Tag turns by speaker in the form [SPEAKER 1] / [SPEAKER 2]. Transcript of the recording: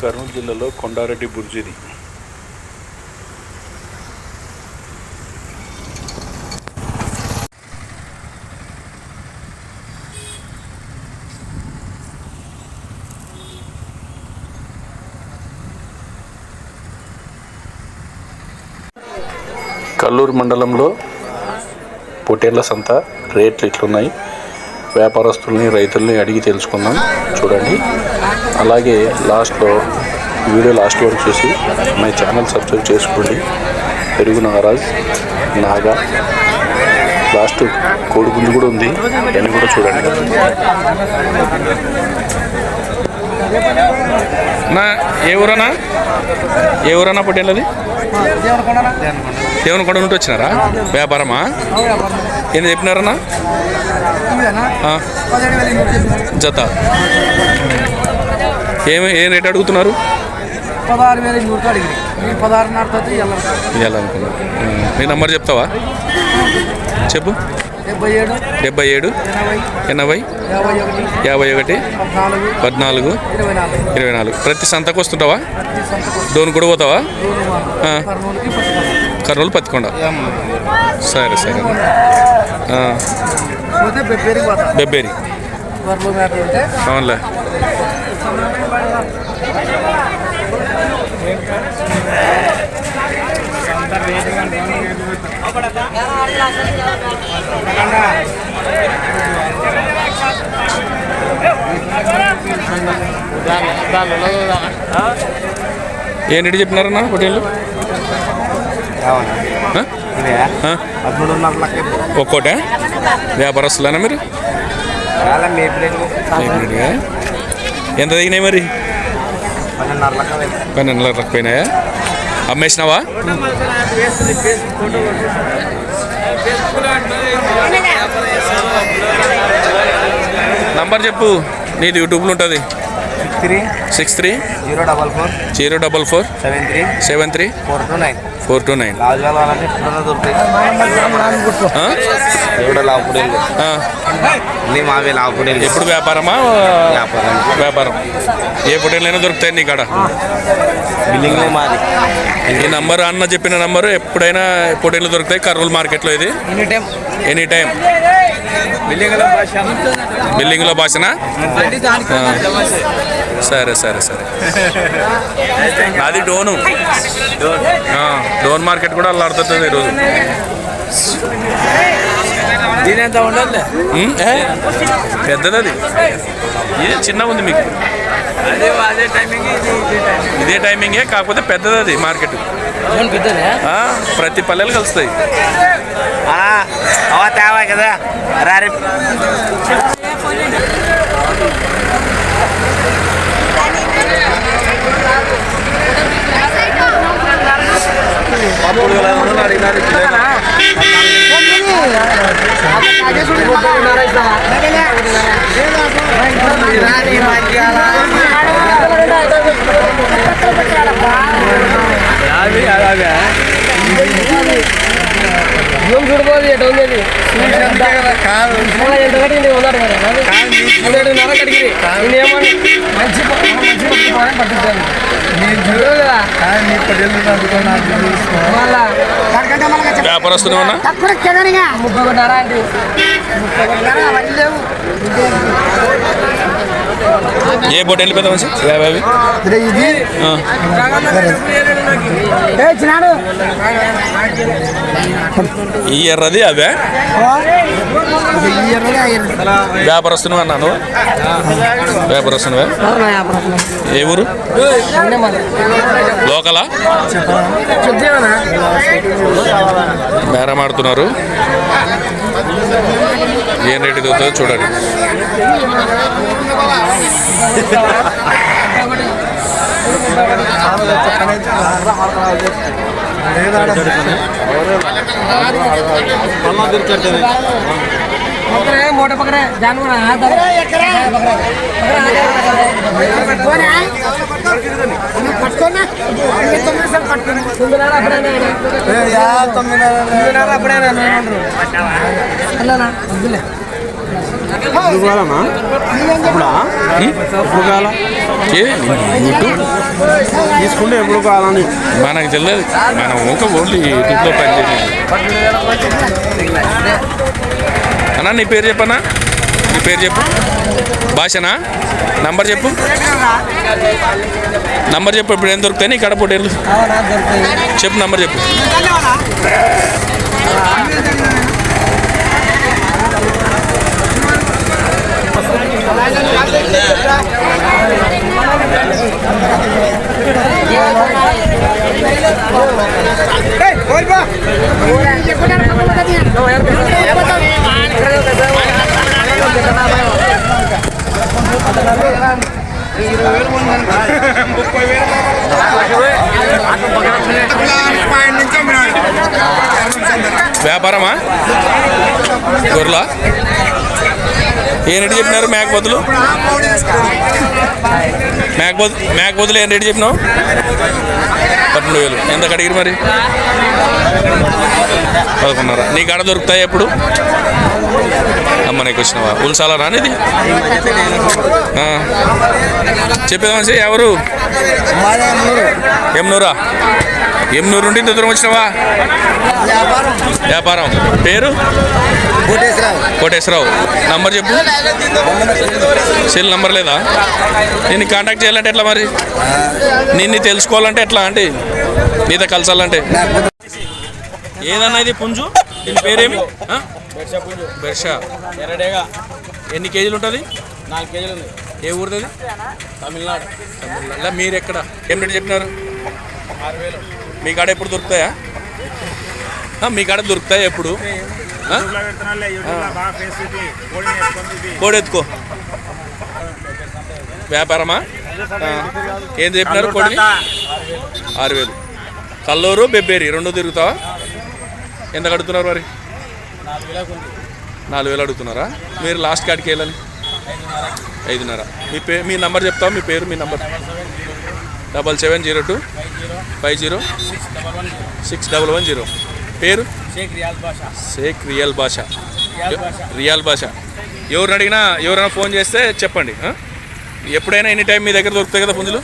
[SPEAKER 1] కర్నూలు జిల్లాలో కొండారెడ్డి బుర్జిది. కల్లూరు మండలంలో పొటేళ్ళ సంత రేట్లు ఇట్లున్నాయి. వ్యాపారస్తుల్ని రైతుల్ని అడిగి తెలుసుకుందాం. చూడండి. అలాగే లాస్ట్లో వీడియో లాస్ట్ వరకు చూసి మై ఛానల్ సబ్స్క్రైబ్ చేసుకోండి. పెరుగు నాగరాజ్ నాగా. లాస్ట్ కోడిగుండు కూడా ఉంది. దాన్ని కూడా చూడండి. నా ఏ ఊరన్నా? ఏ ఊరన్నా పొట్టేళ్ళది? దేవుని కొండ నుండి వచ్చినారా? వ్యాపారమా? ఏం చెప్పినారన్నా? జత. ఏమి ఏం రేట్ అడుగుతున్నారు?
[SPEAKER 2] పదహారు వేల నూరు అడిగి మీ
[SPEAKER 1] నంబర్ చెప్తావా? చెప్పు.
[SPEAKER 2] డెబ్బై ఏడు
[SPEAKER 1] డెబ్బై ఏడు
[SPEAKER 2] ఎనభై యాభై ఒకటి పద్నాలుగు ఇరవై నాలుగు.
[SPEAKER 1] ప్రతి సంతకు వస్తుంటావా? డోన్ కూడా పోతావా? కర్నూలు పత్తికొండ. సరే సరే. బెబ్బేరి. అవునులే. ఏం రేటు చెప్పినారన్నా హోటల్?
[SPEAKER 2] పదమూడున్నర లక్ష
[SPEAKER 1] ఒక్కోటే? వ్యాపారస్తులేనా మీరు? ఎంత తగినాయి మరి?
[SPEAKER 2] పన్నెండున్నర లక్ష
[SPEAKER 1] పోయినాయా అమ్మేసినావా? నంబర్ చెప్పు. నీది యూట్యూబ్లో ఉంటుంది. Six three. Six
[SPEAKER 2] three. Zero
[SPEAKER 1] double four
[SPEAKER 2] zero double four
[SPEAKER 1] seven three seven
[SPEAKER 2] three four two nine. Four two nine. మావే లావుపుడేళ్ళు
[SPEAKER 1] ఎప్పుడు వ్యాపారమా?
[SPEAKER 2] వ్యాపారం.
[SPEAKER 1] వ్యాపారం. ఏ పొటేళ్ళైనా దొరుకుతాయి నీ కాడ?
[SPEAKER 2] బిల్డింగ్లే మాది.
[SPEAKER 1] ఈ నంబర్ అన్న చెప్పిన నంబరు ఎప్పుడైనా పొటేళ్ళు దొరుకుతాయి కర్నూలు మార్కెట్లో ఇది?
[SPEAKER 2] Any time.
[SPEAKER 1] Any time.
[SPEAKER 2] బిల్డింగ్లో భాష.
[SPEAKER 1] బిల్డింగ్లో భాషనా. సరే సరే సరే. నాది డోను. డోన్ మార్కెట్ కూడా అల్లాడుతుంది ఈరోజు.
[SPEAKER 2] దీని ఎంత ఉండదు
[SPEAKER 1] ఉమ్, ఏ? పెద్దది అది ఇది చిన్నగా ఉంది మీకు.
[SPEAKER 2] అదే అదే ఇది టైమింగ్
[SPEAKER 1] కాకపోతే పెద్దది? అది మార్కెట్ ప్రతి పల్లెలు కలుస్తాయి.
[SPEAKER 2] తేవా కదా? రారి.
[SPEAKER 3] ఏం చూడబోదు ఎటు ఉంది
[SPEAKER 2] కాదు
[SPEAKER 3] మళ్ళీ ఎంత కట్టింది ఉన్నారు కదా మూడేడున్నర కడిగి నేనేమన్నా మంచి మంచి పట్టించాను
[SPEAKER 2] నేను
[SPEAKER 3] చూడదు కదా
[SPEAKER 2] నీ పదేళ్ళు అందుకున్నాను
[SPEAKER 3] మళ్ళా
[SPEAKER 1] వ్యాపారస్తులు ఉన్నా
[SPEAKER 3] ముప్పై ఒకటిన్నర అంటే
[SPEAKER 1] ఏ పెద్ద మనిషి? యాభై. ఈ ఎర్రది అవే వ్యాపారస్తును అన్నాను వ్యాపారస్తునువే? ఏ ఊరు? లోకలా? బేరం ఆడుతున్నారు ఏం రేటు చూడండి.
[SPEAKER 3] पकड़े मोटे पकड़े जानवर हाथ
[SPEAKER 2] తొమ్మిదిన్నర
[SPEAKER 3] అప్పుడే
[SPEAKER 4] ఇప్పుడు ఇప్పుడా ఇప్పుడు తీసుకుంటే ఎప్పుడు కావాలని?
[SPEAKER 1] మనకు తెలియదు. మనం ఒక ఓన్లీ యూట్యూబ్లో పనిచేయాలి అన్నా నీ పేరు చెప్పన్నా? నీ పేరు చెప్పు. భాషనా? నంబర్ చెప్పు. నంబర్ చెప్పు ఇప్పుడు ఏం దొరుకుతాయి? నీ కడపొట్టేళ్ళు చెప్పు నంబర్ చెప్పు. వ్యాపారమా? గొర్రెలా? ఏం రేటు చెప్పినారు మేకపోతులు మేకపోతు మేకపోతులు ఏం రేటు చెప్పినావు? పన్నెండు వేలు. ఎంత కడిగిరు మరి? పదకొండున్నర. నీ కాడ దొరుకుతాయి ఎప్పుడు? అమ్మ నీకు వచ్చినవా? ఉల్సాలా రానిది చెప్పేది ఎవరు? ఎమ్నూరా? ఎమ్నూరు నుండి ఇంత దూరం వచ్చినావా? వ్యాపారం. పేరు? కోటేశ్వరరావు. నంబర్ చెప్పు. సెల్ నంబర్ లేదా? నేను కాంటాక్ట్ చేయాలంటే ఎట్లా మరి? నిన్ను తెలుసుకోవాలంటే ఎట్లా అంటే నీతో కలసాలంటే. ఏదన్నా ఇది పుంజు? దీని పేరేమి? బెర్షా ఎన్ని కేజీలు ఉంటుంది?
[SPEAKER 4] నాలుగు కేజీలు ఉంది.
[SPEAKER 1] ఏ ఊరిది?
[SPEAKER 4] తమిళనాడు.
[SPEAKER 1] ఇలా మీరు ఎక్కడ? ఏం రేటు చెప్పినారు?
[SPEAKER 4] ఆరు వేలు.
[SPEAKER 1] మీ కాడ ఎప్పుడు దొరుకుతాయా? మీ కాడ దొరుకుతాయా ఎప్పుడు? ఆ? కోడి వ్యాపారమా. ఏం చెప్పినారు? కోడిని ఆరు వేలు. కల్లూరు బెబ్బేరి రెండు తిరుగుతావా? ఎంత కడుతున్నారు మరి?
[SPEAKER 4] నాలుగు
[SPEAKER 1] వేలు అడుగుతున్నారా? మీరు లాస్ట్ కాడికి వెళ్ళాలి ఐదున్నర. మీ పే మీ నంబర్ చెప్తావా? మీ పేరు మీ number? Double seven
[SPEAKER 4] zero two five zero
[SPEAKER 1] six double one zero. పేరు?
[SPEAKER 4] షేక్ రియాల్ భాష
[SPEAKER 1] రియల్ భాష ఎవరిని అడిగినా ఎవరైనా ఫోన్ చేస్తే చెప్పండి? ఎప్పుడైనా ఎనీ టైం మీ దగ్గర దొరుకుతాయి కదా పుంజులు?